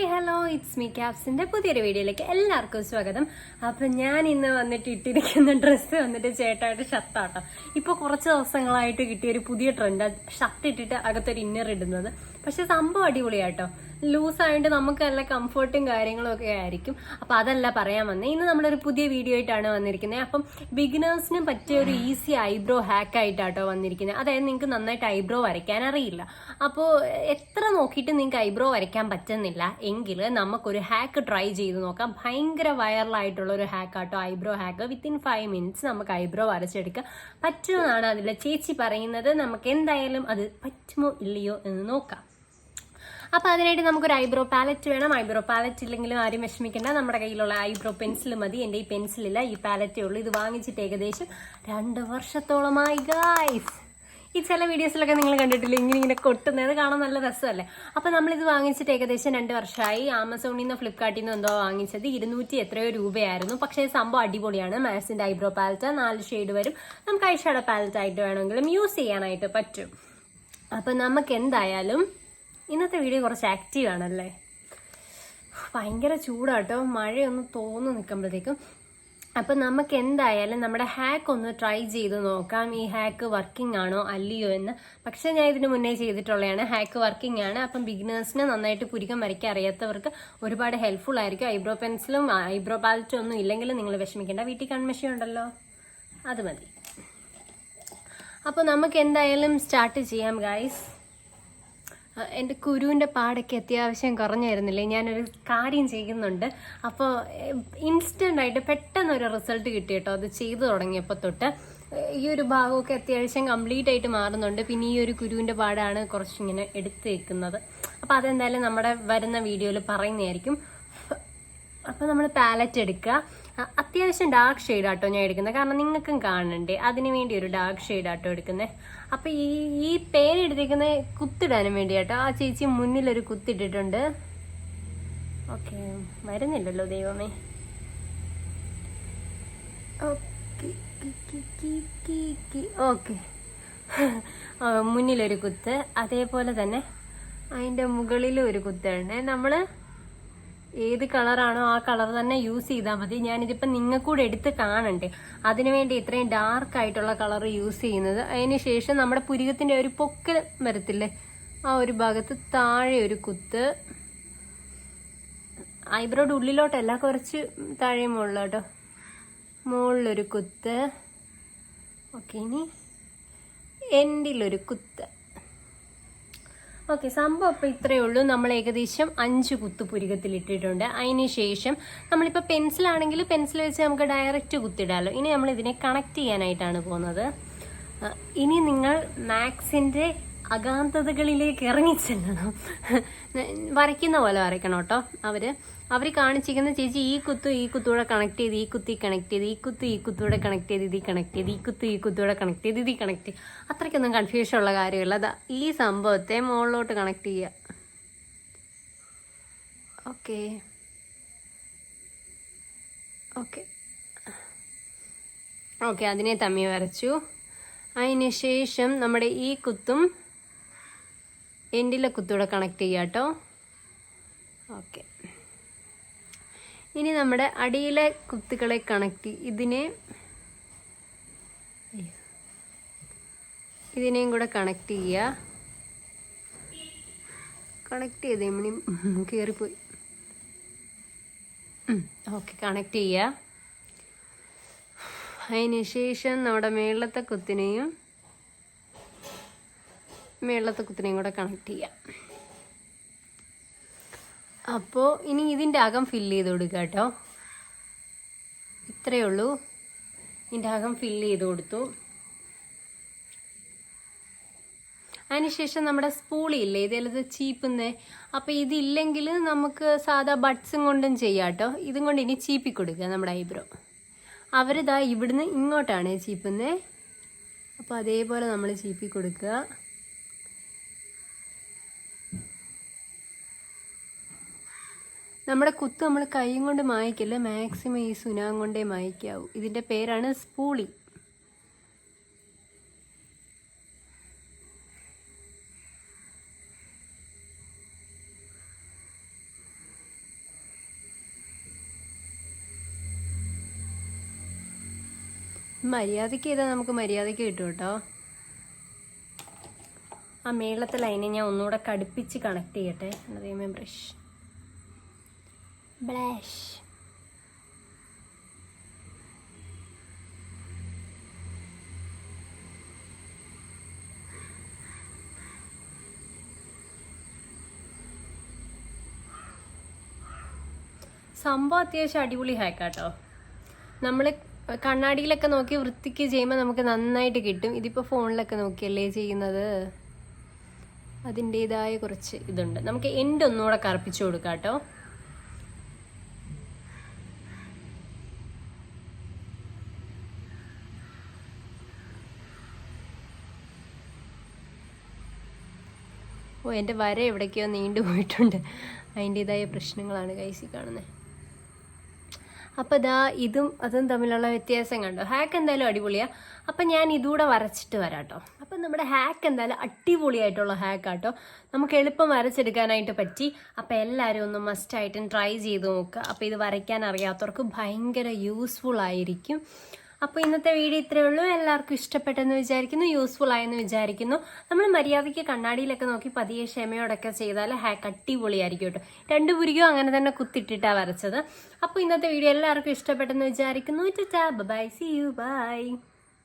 Hi hello it's me ക്യാപ്സിന്റെ പുതിയൊരു വീഡിയോയിലേക്ക് എല്ലാവർക്കും സ്വാഗതം. അപ്പൊ ഞാൻ ഇന്ന് വന്നിട്ട് ഇട്ടിരിക്കുന്ന ഡ്രസ്സ് വന്നിട്ട് ചേട്ടായിട്ട് ഷർട്ടാട്ടോ ഇപ്പൊ കുറച്ച് ദിവസങ്ങളായിട്ട് കിട്ടിയ ഒരു പുതിയ ട്രെൻഡ് ഷർട്ട് ഇട്ടിട്ട് അകത്തൊരു ഇന്നർ ഇടുന്നത്. പക്ഷെ സംഭവം അടിപൊളിയാട്ടോ. ലൂസ് ആയിട്ട് നമുക്ക് നല്ല കംഫർട്ടും കാര്യങ്ങളും ഒക്കെ ആയിരിക്കും. അപ്പോൾ അതല്ല പറയാൻ വന്നത് ഇന്ന് നമ്മളൊരു പുതിയ വീഡിയോ ആയിട്ടാണ് വന്നിരിക്കുന്നത് അപ്പം ബിഗിനേഴ്സിന് പറ്റിയ ഒരു ഈസി ഐബ്രോ ഹാക്ക് ആയിട്ടാട്ടോ വന്നിരിക്കുന്നത് അതായത് നിങ്ങൾക്ക് നന്നായിട്ട് ഐബ്രോ വരയ്ക്കാൻ അറിയില്ല. അപ്പോൾ എത്ര നോക്കിയിട്ട് നിങ്ങൾക്ക് ഐബ്രോ വരയ്ക്കാൻ പറ്റുന്നില്ല. എങ്കിൽ നമുക്കൊരു ഹാക്ക് ട്രൈ ചെയ്ത് നോക്കാം. ഭയങ്കര വൈറലായിട്ടുള്ള ഒരു ഹാക്ക് ആട്ടോ. Eyebrow hack within five minutes നമുക്ക് ഐബ്രോ വരച്ചെടുക്കാം. പറ്റുമെന്നാണ് അതിലെ ചേച്ചി പറയുന്നത്. നമുക്ക് എന്തായാലും അത് പറ്റുമോ ഇല്ലയോ എന്ന് നോക്കാം. അപ്പൊ അതിനായിട്ട് നമുക്കൊരു ഐബ്രോ പാലറ്റ് വേണം. ഐബ്രോ പാലറ്റ് ഇല്ലെങ്കിലും ആരും വിഷമിക്കേണ്ട. നമ്മുടെ കയ്യിലുള്ള ഐബ്രോ പെൻസിൽ മതി. എന്റെ ഈ പെൻസിലില്ല ഈ പാലറ്റേ ഉള്ളൂ. ഇത് വാങ്ങിച്ചിട്ട് ഏകദേശം രണ്ട് വർഷത്തോളമായി ഗായ്സ് ഈ ചില വീഡിയോസിലൊക്കെ നിങ്ങൾ കണ്ടിട്ടില്ല ഇങ്ങനെ ഇങ്ങനെ കൊട്ടുന്നത്. കാണാൻ നല്ല രസമല്ലേ? അപ്പൊ നമ്മളിത് വാങ്ങിച്ചിട്ട് ഏകദേശം രണ്ട് വർഷമായി ആമസോണിൽ നിന്ന് ഫ്ലിപ്കാർട്ടിൽ നിന്ന് എന്തോ വാങ്ങിച്ചത്. ഇരുന്നൂറ്റി എത്രയോ രൂപയായിരുന്നു. പക്ഷേ സംഭവം അടിപൊളിയാണ്. മാസിന്റെ ഐബ്രോ പാലറ്റ്. നാല് ഷെയ്ഡ് വരും. നമുക്ക് ഐഷാഡോ പാലറ്റ് ആയിട്ട് വേണമെങ്കിലും യൂസ് ചെയ്യാനായിട്ട് പറ്റും. അപ്പൊ നമുക്ക് എന്തായാലും ഇന്നത്തെ വീഡിയോ കുറച്ച് ആക്റ്റീവ് ആണല്ലേ? ഭയങ്കര ചൂടാട്ടോ. മഴയൊന്നും തോന്നു നിൽക്കുമ്പോഴത്തേക്കും. അപ്പം നമുക്ക് എന്തായാലും നമ്മുടെ ഹാക്ക് ഒന്ന് ട്രൈ ചെയ്ത് നോക്കാം. ഈ ഹാക്ക് വർക്കിംഗ് ആണോ അല്ലയോ എന്ന്. പക്ഷേ ഞാൻ ഇതിന് മുന്നേ ചെയ്തിട്ടുള്ളതാണ്. ഹാക്ക് വർക്കിംഗ് ആണ്. അപ്പം ബിഗിനേഴ്സിന് നന്നായിട്ട് പുരികം വരയ്ക്കാൻ അറിയാത്തവർക്ക് ഒരുപാട് ഹെൽപ്ഫുൾ ആയിരിക്കും. ഐബ്രോ പെൻസിലും ഐബ്രോ പാലറ്റും ഒന്നും ഇല്ലെങ്കിലും നിങ്ങൾ വിഷമിക്കേണ്ട. വീട്ടിൽ കൺമഷി ഉണ്ടല്ലോ. അത് മതി. അപ്പോൾ നമുക്ക് എന്തായാലും സ്റ്റാർട്ട് ചെയ്യാം ഗായ്സ് എന്റെ കുരുവിന്റെ പാടൊക്കെ അത്യാവശ്യം കുറഞ്ഞായിരുന്നില്ലേ? ഞാനൊരു കാര്യം ചെയ്യുന്നുണ്ട്. അപ്പോൾ ഇൻസ്റ്റന്റായിട്ട് പെട്ടെന്ന് ഒരു റിസൾട്ട് കിട്ടി കേട്ടോ. അത് ചെയ്തു തുടങ്ങിയപ്പോൾ തൊട്ട്. ഈ ഒരു ഭാഗമൊക്കെ അത്യാവശ്യം കംപ്ലീറ്റ് ആയിട്ട് മാറുന്നുണ്ട്. പിന്നെ ഈ ഒരു കുരുവിന്റെ പാടാണ് കുറച്ചിങ്ങനെ എടുത്തേക്കുന്നത്. അപ്പോൾ അതെന്തായാലും നമ്മുടെ വരുന്ന വീഡിയോയിൽ പറയുന്നതായിരിക്കും. അപ്പോൾ നമ്മൾ പാലറ്റ് എടുക്കുക. അത്യാവശ്യം ഡാർക്ക് ഷെയ്ഡ് ആട്ടോ ഞാൻ എടുക്കുന്നത്. കാരണം നിങ്ങൾക്കും കാണണ്ടേ. അതിന് വേണ്ടി ഒരു ഡാർക്ക് ഷെയ്ഡ് ആട്ടോ എടുക്കുന്നത്. അപ്പോൾ ഈ ഈ പേന എടുത്തേക്കുന്നത് കുത്തിടാനും വേണ്ടി ആട്ടോ ആ ചേച്ചി മുന്നിലൊരു കുത്തിട്ടിട്ടുണ്ട്. ഓക്കെ വരുന്നില്ലല്ലോ ദൈവമേ. ഓക്കെ മുന്നിലൊരു കുത്ത്. അതേപോലെ തന്നെ അതിന്റെ മുകളിലും ഒരു കുത്താണ് നമ്മൾ ഏത് കളറാണോ ആ കളർ തന്നെ യൂസ് ചെയ്താൽ മതി. ഞാനിതിപ്പോൾ നിങ്ങൾക്കൂടെ എടുത്ത് കാണണ്ടേ? അതിനുവേണ്ടി ഇത്രയും ഡാർക്ക് ആയിട്ടുള്ള കളർ യൂസ് ചെയ്യുന്നത്. അതിന് ശേഷം നമ്മുടെ പുരികത്തിന്റെ ഒരു പൊക്കൽ വരത്തില്ലേ? ആ ഒരു ഭാഗത്ത് താഴെ ഒരു കുത്ത്. ഐബ്രോയുടെ ഉള്ളിലോട്ടല്ല കുറച്ച് താഴെ മുകളിലോട്ടോ. മുകളിലൊരു കുത്ത്. ഓക്കെ ഇനി എൻഡിലൊരു കുത്ത്. ഓക്കെ സംഭവം ഇപ്പം ഇത്രയേ ഉള്ളൂ. നമ്മൾ ഏകദേശം അഞ്ച് കുത്ത് പുരികത്തിൽ ഇട്ടിട്ടുണ്ട്. അതിന് ശേഷം നമ്മളിപ്പോൾ പെൻസിലാണെങ്കിൽ പെൻസിൽ വെച്ച് നമുക്ക് ഡയറക്റ്റ് കുത്തിടാമല്ലോ ഇനി നമ്മൾ ഇതിനെ കണക്ട് ചെയ്യാനായിട്ടാണ് പോകുന്നത്. ഇനി നിങ്ങൾ മാത്സിന്റെ അഗാന്തതകളിലേക്ക് ഇറങ്ങിച്ചെല്ലണം വരയ്ക്കുന്ന പോലെ വരയ്ക്കണം കേട്ടോ അവർ. അവർ കാണിച്ചിരിക്കുന്ന ചേച്ചി ഈ കുത്തു ഈ കുത്തൂടെ കണക്ട് ചെയ്ത് ഈ കുത്തി കണക്ട് ചെയ്ത് ഈ കുത്തു ഈ കുത്തൂടെ കണക്ട് ചെയ്ത് ഇതി കണക്ട് ചെയ്ത് ഈ കുത്തു ഈ കുത്തൂടെ കണക്ട് ചെയ്ത് ഇതി കണക്ട് ചെയ്ത്. അത്രയ്ക്കൊന്നും കൺഫ്യൂഷൻ ഉള്ള കാര്യമില്ല. അതാ ഈ സംഭവത്തെ മുകളിലോട്ട് കണക്ട് ചെയ്യുക ഓക്കെ. ഓക്കെ. ഓക്കെ അതിനെ തമ്മി വരച്ചു. അതിന് ശേഷം നമ്മുടെ ഈ കുത്തും എൻഡിലെ കുത്തൂടെ കണക്ട് ചെയ്യുക കേട്ടോ ഓക്കെ ഇനി നമ്മുടെ അടിയിലെ കുത്തുകളെ കണക്ട് ഇതിനെ. ഇതിനെയും കൂടെ കണക്ട് ചെയ്യുക കണക്ട് ചെയ്തേ മണി കയറിപ്പോയി ഓക്കെ കണക്ട് ചെയ്യുക അതിന് ശേഷം നമ്മുടെ മേളത്തെ കുത്തിനെയും മേളത്തെ കുത്തിനെയും കൂടെ കണക്ട് ചെയ്യാം. അപ്പോൾ ഇനി ഇതിന്റെ അകം ഫില്ല് ചെയ്ത് കൊടുക്കുക കേട്ടോ. ഇത്രയേ ഉള്ളൂ. ഇതിന്റെ അകം ഫില്ല് ചെയ്ത് കൊടുത്തു. അതിനുശേഷം നമ്മുടെ സ്പൂളി ഇല്ലേ? ഇതേലത് ചീപ്പുന്നേ. അപ്പോൾ ഇതില്ലെങ്കിൽ നമുക്ക് സാധാ ബഡ്സും കൊണ്ടും ചെയ്യാം കേട്ടോ. ഇതും കൊണ്ട് ഇനി ചീപ്പി കൊടുക്കുക നമ്മുടെ ഐബ്രോ അവരിതാ ഇവിടുന്ന് ഇങ്ങോട്ടാണ് ചീപ്പുന്നേ. അപ്പോൾ അതേപോലെ നമ്മൾ ചീപ്പി കൊടുക്കുക. നമ്മുടെ കുത്ത് നമ്മൾ കൈയും കൊണ്ട് മായ്ക്കില്ല മാക്സിമം ഈ സുനാം കൊണ്ടേ മായ്ക്കാവൂ. ഇതിന്റെ പേരാണ് സ്പൂളി. മര്യാദയ്ക്ക് ചെയ്താൽ നമുക്ക് മര്യാദയ്ക്ക് കിട്ടും കേട്ടോ. ആ മേളത്തെ ലൈനെ ഞാൻ ഒന്നുകൂടെ കടുപ്പിച്ച് കണക്ട് ചെയ്യട്ടെ. അതേമേ ബ്രഷ് ബ്ലഷ് സംഭവം അത്യാവശ്യം അടിപൊളി ഹാക്കാട്ടോ നമ്മൾ കണ്ണാടിയിലൊക്കെ നോക്കി വൃത്തിക്ക് ചെയ്യുമ്പോൾ നമുക്ക് നന്നായിട്ട് കിട്ടും. ഇതിപ്പോൾ ഫോണിലൊക്കെ നോക്കിയല്ലേ ചെയ്യുന്നത്? അതിന്റെതായ കുറച്ച് ഇതുണ്ട്. നമുക്ക് എന്റെ ഒന്നുകൂടെ കറുപ്പിച്ചു കൊടുക്കാം കേട്ടോ ഓ എന്റെ വര എവിടേക്കോ നീണ്ടു പോയിട്ടുണ്ട്. അതിന്റെതായ പ്രശ്നങ്ങളാണ് കൈസി കാണുന്നത് അപ്പോൾ ദാ ഇതും അതും തമ്മിലുള്ള വ്യത്യാസം കണ്ടോ? ഹാക്ക് എന്തായാലും അടിപൊളിയാണ് അപ്പം ഞാൻ ഇതുകൂടെ വരച്ചിട്ട് വരാം കേട്ടോ അപ്പം നമ്മുടെ ഹാക്ക് എന്തായാലും അടിപൊളിയായിട്ടുള്ള ഹാക്കാട്ടോ നമുക്ക് എളുപ്പം വരച്ചെടുക്കാനായിട്ട് പറ്റി. അപ്പം എല്ലാവരും ഒന്ന് മസ്റ്റായിട്ടും ട്രൈ ചെയ്ത് നോക്കുക അപ്പോൾ ഇത് വരയ്ക്കാൻ അറിയാത്തവർക്ക് ഭയങ്കര യൂസ്ഫുൾ ആയിരിക്കും. അപ്പോൾ ഇന്നത്തെ വീഡിയോ ഇത്രയേ ഉള്ളൂ. എല്ലാവർക്കും ഇഷ്ടപ്പെട്ടെന്ന് വിചാരിക്കുന്നു യൂസ്ഫുൾ ആയെന്ന് വിചാരിക്കുന്നു. നമ്മൾ മര്യാദയ്ക്ക് കണ്ണാടിയിലൊക്കെ നോക്കി പതിയെ ക്ഷമയോടൊക്കെ ചെയ്താൽ ഹാക്ക് അടിപൊളിയായിരിക്കും കേട്ടോ. രണ്ട് പുരികോ അങ്ങനെ തന്നെ കുത്തിട്ടിട്ടാണ് വരച്ചത്. അപ്പോൾ ഇന്നത്തെ വീഡിയോ എല്ലാവർക്കും ഇഷ്ടപ്പെട്ടെന്ന് വിചാരിക്കുന്നു. Bye see you bye.